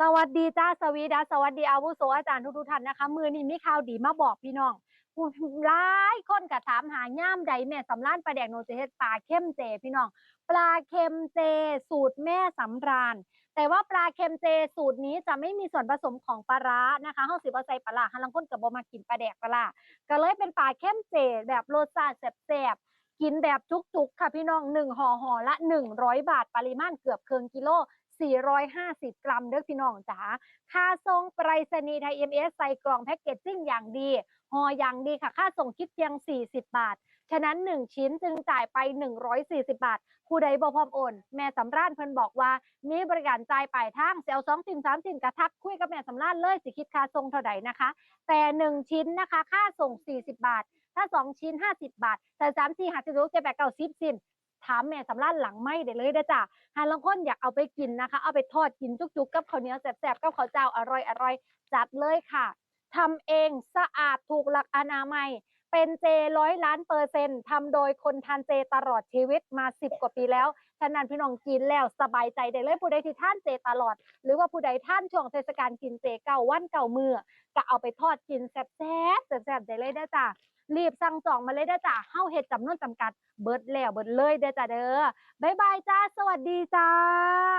สวัสดีจ้าสวีดาสวัสดีอาวุโสอาจารย์ทุกท่านนะคะ มือนี้มีข่าวดีมาบอกพี่น้องผู้ร้ายคนกะถามหาย่ามใดแม่สำรานปลาแดกโนเจเฮ็ดปลาเข้มเจพี่น้อง ปลาเค็มเจ สูตรแม่สำราญ แต่ว่าปลาเค็มเจสูตรนี้จะไม่มีส่วนผสมของปลาร้านะคะห้องสิบใส่ปลาร้าฮันลังคนกับบมากินปลาแดกปลาร้าก็เลยเป็นปลาเข้มเจแบบรสชาติแซ่บๆกินแบบจุกๆ ค่ะพี่น้องหนึ่งห่อห่อละ 100 บาท ปริมาณเกือบเคืองกิโล 450 กรัมเด้อพี่น้องจ๋าค่าส่งไปรษณีย์ไทย MS ใส่กล่องแพ็กเกจจิ้งอย่างดีห่ออย่างดีค่ะ ค่าส่งคิดเพียง 40 บาท ฉะนั้น 1 ชิ้นจึงจ่ายไป 140 บาทผู้ใดบ่พร้อมโอน แม่สำราญเพิ่นบอกว่า มีบริการจ่ายปลายทางเซลสองสินสามสินกระทักคุยกับแม่สำราญเลยสิคิดค่าส่งเท่าใดนะคะ แต่ 1 ชิ้นนะคะ ค่าส่ง 40 บาท ถ้า 2 ชิ้น 50 บาท แต่3 4 5 6 7 8 9 10สินามแม่สำลันหลังไม่ได้เลยเด้จ้ะหาลังคนอยากเอาไปกินนะคะ เอาไปทอดกินจุกๆกับข้าวเหนียวแซ่บๆกับข้าวเจ้าอร่อยๆจัดเลยค่ะทำเองสะอาดถูกหลักอนามัย เป็นเจร้อยล้านเปอร์เซ็นต์ทำโดยคนทานเจตลอดชีวิตมา 10 กว่าปีแล้ว ฉะนั้นพี่น้องกินแล้วสบายใจได้เลยผู้ใดที่ท่านเจตลอด หรือว่าผู้ใดท่านช่วงเทศกาลกินเจเก่าวันเก่ามือก็เอาไปทอดกินแซ่บๆแซ่บได้เลยได้จ้ะรีบสั่งจองมาเลยได้จ้ะเฮาเฮ็ดจำนวนจำกัด เบิดแล้วเบิดเลยเด้จ้ะเด้อบ๊ายบายจ้า สวัสดีจ้า